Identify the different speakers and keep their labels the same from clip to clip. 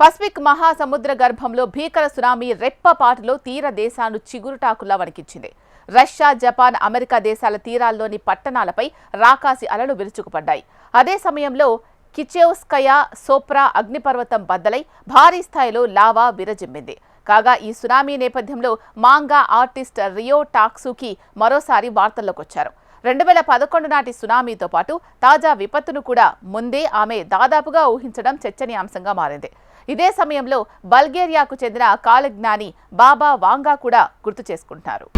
Speaker 1: Pacific మహాసముద్ర గర్భంలో భీకర సునామీ రెప్పపాటులో తీర దేశాలను చిగురుటాకులా వణికించింది. రష్యా జపాన్ అమెరికా దేశాల తీరాల్లోని పట్టణాలపై రాకాసి అలలు విరుచుకుపడ్డాయి. అదే సమయంలో కిచెవ్స్కయా సోప్రా అగ్నిపర్వతం బద్దలై భారీ స్థాయిలో లావా విరజిమ్మింది. కాగా ఈ సునామీ నేపథ్యంలో మాంగా ఆర్టిస్ట్ రియో టాక్సుకి మరోసారి వార్తల్లోకొచ్చారు. రెండు వేల పదకొండు నాటి సునామీతో పాటు తాజా విపత్తును కూడా ముందే ఆమె దాదాపుగా ఊహించడం చర్చనీయాంశంగా మారింది. ఇదే సమయంలో బల్గేరియాకు చెందిన కాలజ్ఞాని బాబా వాంగా కూడా గుర్తు చేసుకుంటున్నారు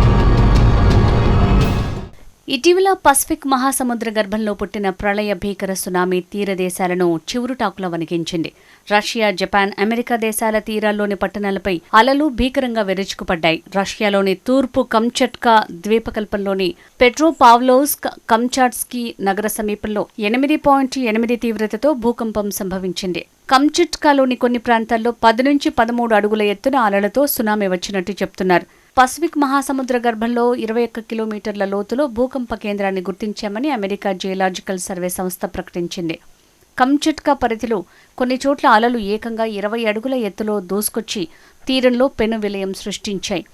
Speaker 2: ఇటీవల పసిఫిక్ మహాసముద్ర గర్భంలో పుట్టిన ప్రళయ భీకర సునామీ తీర దేశాలను చివురుటాకుల వణికించింది. రష్యా జపాన్ అమెరికా దేశాల తీరాల్లోని పట్టణాలపై అలలు భీకరంగా విరుచుకుపడ్డాయి. రష్యాలోని తూర్పు కంచట్కా ద్వీపకల్పంలోని పెట్రోపావ్లోవ్స్క్ కంచాట్స్కీ నగర సమీపంలో ఎనిమిది పాయింట్ ఎనిమిది తీవ్రతతో భూకంపం సంభవించింది. కంచిట్కాలోని కొన్ని ప్రాంతాల్లో పది నుంచి పదమూడు అడుగుల ఎత్తున అలలతో సునామీ వచ్చినట్టు చెప్తున్నారు. పసిఫిక్ మహాసముద్ర గర్భంలో ఇరవై ఒక్క కిలోమీటర్ల లోతులో భూకంప కేంద్రాన్ని గుర్తించామని అమెరికా జియలాజికల్ సర్వే సంస్థ ప్రకటించింది. కంచట్కా పరిధిలో కొన్ని చోట్ల అలలు ఏకంగా ఇరవై అడుగుల ఎత్తులో దూసుకొచ్చి తీరంలో పెను విలయం సృష్టించాయి.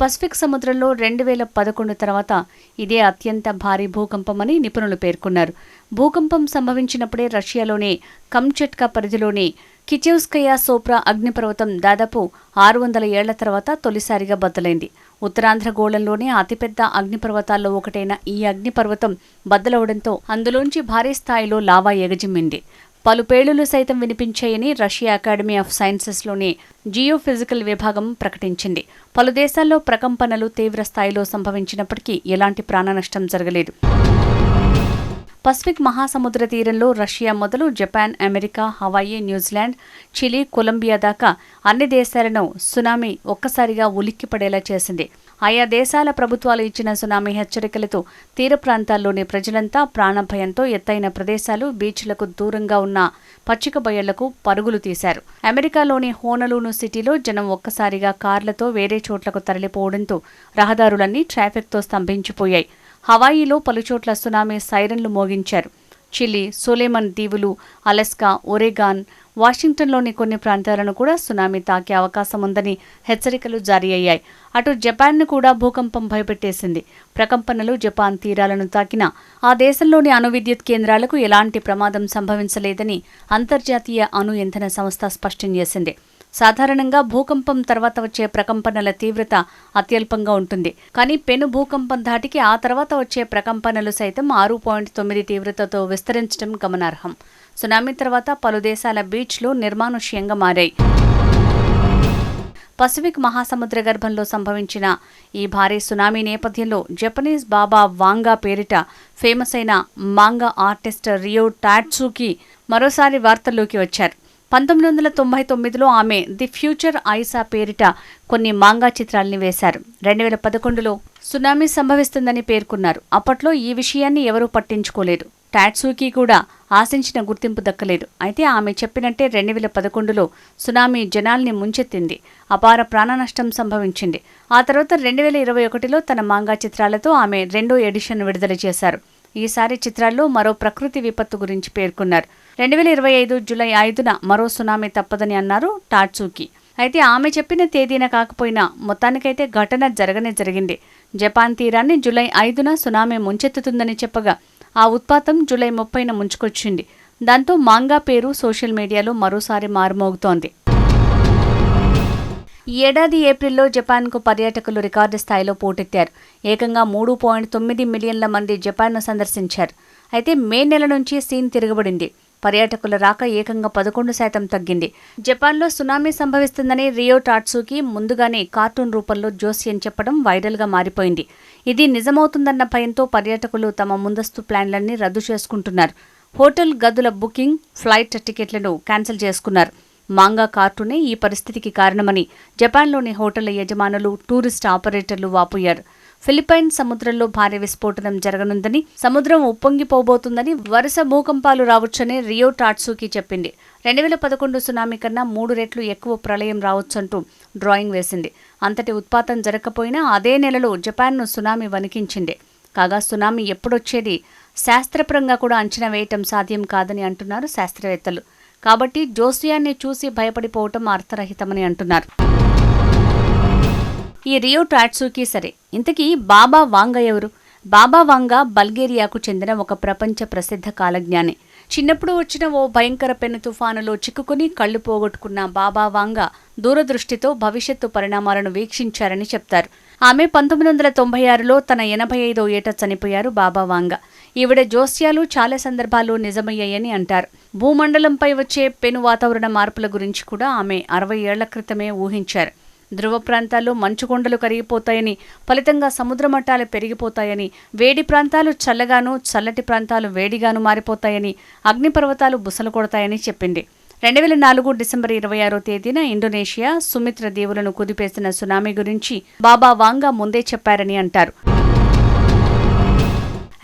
Speaker 2: పసిఫిక్ సముద్రంలో రెండు వేల పదకొండు తర్వాత ఇదే అత్యంత భారీ భూకంపమని నిపుణులు పేర్కొన్నారు. భూకంపం సంభవించినప్పుడే రష్యాలోని కమ్చెట్కా పరిధిలోని కిచెవ్స్కయా సోప్రా అగ్నిపర్వతం దాదాపు ఆరు వందల ఏళ్ళ తర్వాత తొలిసారిగా బద్దలైంది. ఉత్తరాంధ్ర గోళంలోనే అతిపెద్ద అగ్నిపర్వతాల్లో ఒకటైన ఈ అగ్నిపర్వతం బద్దలవడంతో అందులోంచి భారీ స్థాయిలో లావా ఎగజిమ్మింది. పలు పేలులు సైతం వినిపించాయని రష్యా అకాడమీ ఆఫ్ సైన్సెస్లోని జియోఫిజికల్ విభాగం ప్రకటించింది. పలు దేశాల్లో ప్రకంపనలు తీవ్ర స్థాయిలో సంభవించినప్పటికీ ఎలాంటి ప్రాణనష్టం జరగలేదు. పసిఫిక్ మహాసముద్ర తీరంలో రష్యా మొదలు Japan America Hawaii New Zealand Chile Colombia దాకా అన్ని దేశాలను సునామీ ఒక్కసారిగా ఉలిక్కిపడేలా చేసింది. ఆయా దేశాల ప్రభుత్వాలు ఇచ్చిన సునామీ హెచ్చరికలతో తీర ప్రాంతాల్లోని ప్రజలంతా ప్రాణభయంతో ఎత్తైన ప్రదేశాలు బీచ్లకు దూరంగా ఉన్న పచ్చిక బయళ్ళకు పరుగులు తీశారు. అమెరికాలోని హోనలూను సిటీలో జనం ఒక్కసారిగా కార్లతో వేరే చోట్లకు తరలిపోవడంతో రహదారులన్నీ ట్రాఫిక్తో స్తంభించిపోయాయి. హవాయిలో పలుచోట్ల సునామీ సైరన్లు మోగించారు. చిలీ సోలేమన్ దీవులు అలెస్కా ఒరేగాన్ వాషింగ్టన్లోని కొన్ని ప్రాంతాలను కూడా సునామీ తాకే అవకాశం ఉందని హెచ్చరికలు జారీ అయ్యాయి. అటు జపాన్ను కూడా భూకంపం భయపెట్టేసింది. ప్రకంపనలు జపాన్ తీరాలను తాకినా ఆ దేశంలోని అణు విద్యుత్ కేంద్రాలకు ఎలాంటి ప్రమాదం సంభవించలేదని అంతర్జాతీయ అణు ఇంధన సంస్థ స్పష్టం చేసింది. సాధారణంగా భూకంపం తర్వాత వచ్చే ప్రకంపనల తీవ్రత అత్యల్పంగా ఉంటుంది. కానీ పెను భూకంపం ధాటికి ఆ తర్వాత వచ్చే ప్రకంపనలు సైతం ఆరు పాయింట్ తొమ్మిది తీవ్రతతో విస్తరించడం గమనార్హం. సునామీ తర్వాత పలు దేశాల బీచ్లు నిర్మానుష్యంగా మారాయి. పసిఫిక్ మహాసముద్ర గర్భంలో సంభవించిన ఈ భారీ సునామీ నేపథ్యంలో జపనీస్ బాబా వాంగా పేరిట ఫేమస్ అయిన మాంగా ఆర్టిస్ట్ రియో టాట్సుకి మరోసారి వార్తల్లోకి వచ్చారు. పంతొమ్మిది వందల తొంభై తొమ్మిదిలో ఆమె ది ఫ్యూచర్ ఐసా పేరిట కొన్ని మాంగా చిత్రాల్ని వేశారు. రెండు వేల పదకొండులో సునామీ సంభవిస్తుందని పేర్కొన్నారు. అప్పట్లో ఈ విషయాన్ని ఎవరూ పట్టించుకోలేదు. టాట్సూకి కూడా ఆశించిన గుర్తింపు దక్కలేదు. అయితే ఆమె చెప్పినట్టే రెండు వేల పదకొండులో సునామీ జనాల్ని ముంచెత్తింది. అపార ప్రాణనష్టం సంభవించింది. ఆ తర్వాత రెండు వేల ఇరవై ఒకటిలో తన మాంగా చిత్రాలతో ఆమె రెండో ఎడిషన్ విడుదల చేశారు. ఈసారి చిత్రాల్లో మరో ప్రకృతి విపత్తు గురించి పేర్కొన్నారు. రెండు వేల ఇరవై ఐదు జూలై ఐదున మరో సునామీ తప్పదని అన్నారు టాట్సూకి. అయితే ఆమె చెప్పిన తేదీన కాకపోయినా మొత్తానికైతే ఘటన జరగనే జరిగింది. జపాన్ తీరాన్ని జులై ఐదున సునామీ ముంచెత్తుతుందని చెప్పగా ఆ ఉత్పాతం జూలై ముప్పైన ముంచుకొచ్చింది. దాంతో మాంగా పేరు సోషల్ మీడియాలో మరోసారి మారుమోగుతోంది. ఈ ఏడాది ఏప్రిల్లో జపాన్కు పర్యాటకులు రికార్డు స్థాయిలో పోటెత్తారు. ఏకంగా మూడు పాయింట్ తొమ్మిది మిలియన్ల మంది జపాన్ను సందర్శించారు. అయితే మే నెల నుంచి సీన్ తిరగబడింది. పర్యాటకుల రాక ఏకంగా పదకొండు శాతం తగ్గింది. జపాన్లో సునామీ సంభవిస్తుందని రియో టాట్సుకి ముందుగానే కార్టూన్ రూపంలో జోస్యం చెప్పడం వైరల్గా మారిపోయింది. ఇది నిజమవుతుందన్న భయంతో పర్యాటకులు తమ ముందస్తు ప్లాన్లన్నీ రద్దు చేసుకుంటున్నారు. హోటల్ గదుల బుకింగ్ ఫ్లైట్ టికెట్లను క్యాన్సిల్ చేసుకున్నారు. మాంగా కార్టూనే ఈ పరిస్థితికి కారణమని జపాన్లోని హోటళ్ళ యజమానులు టూరిస్ట్ ఆపరేటర్లు వాపోయారు. ఫిలిప్పైన్ సముద్రంలో భారీ విస్ఫోటనం జరగనుందని సముద్రం ఉప్పొంగిపోబోతుందని వరుస భూకంపాలు రావచ్చని రియో టాట్సుకి చెప్పింది. రెండు వేల పదకొండు సునామీ కన్నా మూడు రెట్లు ఎక్కువ ప్రళయం రావచ్చంటూ డ్రాయింగ్ వేసింది. అంతటి ఉత్పాతం జరగకపోయినా అదే నెలలో జపాన్ను సునామీ వణికించింది. కాగా సునామీ ఎప్పుడొచ్చేది శాస్త్రపరంగా కూడా అంచనా వేయటం సాధ్యం కాదని అంటున్నారు శాస్త్రవేత్తలు. కాబట్టి జోస్యాన్ని చూసి భయపడిపోవటం అర్థరహితమని అంటున్నారు. ఈ రియో ట్రాట్సూకి సరే ఇంతకీ బాబా వాంగ ఎవరు? బాబా వాంగా బల్గేరియాకు చెందిన ఒక ప్రపంచ ప్రసిద్ధ కాలజ్ఞాని. చిన్నప్పుడు వచ్చిన ఓ భయంకర పెను తుఫానులో చిక్కుకుని కళ్ళు పోగొట్టుకున్న బాబా వాంగా దూరదృష్టితో భవిష్యత్తు పరిణామాలను వీక్షించారని చెప్తారు. ఆమె పంతొమ్మిది వందల తొంభై ఆరులో తన ఎనభై ఐదో ఏట చనిపోయారు బాబా వాంగా. ఈవిడ జోస్యాలు చాలా సందర్భాల్లో నిజమయ్యాయని అంటారు. భూమండలంపై వచ్చే పెను వాతావరణ మార్పుల గురించి కూడా ఆమె అరవై ఏళ్ళ క్రితమే ఊహించారు. ధ్రువ ప్రాంతాల్లో మంచుకొండలు కరిగిపోతాయని ఫలితంగా సముద్ర మట్టాలు పెరిగిపోతాయని వేడి ప్రాంతాలు చల్లగాను చల్లటి ప్రాంతాలు వేడిగాను మారిపోతాయని అగ్నిపర్వతాలు బుసలు కొడతాయని చెప్పింది. రెండు వేల నాలుగు డిసెంబర్ ఇరవై ఆరో తేదీన ఇండోనేషియా సుమిత్ర దేవులను కుదిపేసిన సునామీ గురించి బాబా వాంగా ముందే చెప్పారని అంటారు.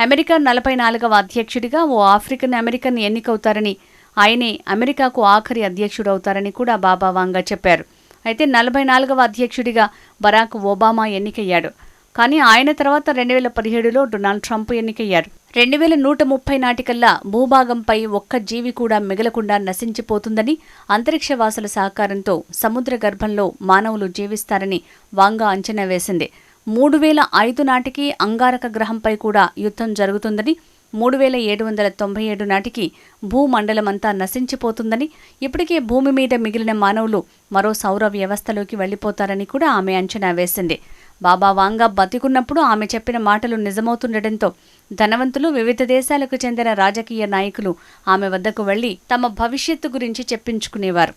Speaker 2: అమెరికా నలభై నాలుగవ అధ్యక్షుడిగా ఓ ఆఫ్రికన్ అమెరికన్ ఎన్నికవుతారని ఆయనే అమెరికాకు ఆఖరి అధ్యక్షుడవుతారని కూడా బాబా వాంగా చెప్పారు. అయితే నలభై నాలుగవ అధ్యక్షుడిగా బరాక్ ఒబామా ఎన్నికయ్యాడు. కానీ ఆయన తర్వాత రెండు వేల పదిహేడులో డొనాల్డ్ ట్రంప్ ఎన్నికయ్యారు. రెండు వేల నూట ముప్పై నాటికల్లా భూభాగంపై ఒక్క జీవి కూడా మిగలకుండా నశించిపోతుందని అంతరిక్షవాసుల సహకారంతో సముద్ర గర్భంలో మానవులు జీవిస్తారని వాంగా అంచనా వేసింది. మూడు వేల ఐదు నాటికి అంగారక గ్రహంపై కూడా యుద్ధం జరుగుతుందని మూడు వేల ఏడు వందల తొంభై ఏడు నాటికి భూమండలమంతా నశించిపోతుందని ఇప్పటికే భూమి మీద మిగిలిన మానవులు మరో సౌర వ్యవస్థలోకి వెళ్ళిపోతారని కూడా ఆమె అంచనా వేసింది. బాబా వాంగా బతికున్నప్పుడు ఆమె చెప్పిన మాటలు నిజమవుతుండటంతో ధనవంతులు వివిధ దేశాలకు చెందిన రాజకీయ నాయకులు ఆమె వద్దకు వెళ్ళి తమ భవిష్యత్తు గురించి చెప్పించుకునేవారు.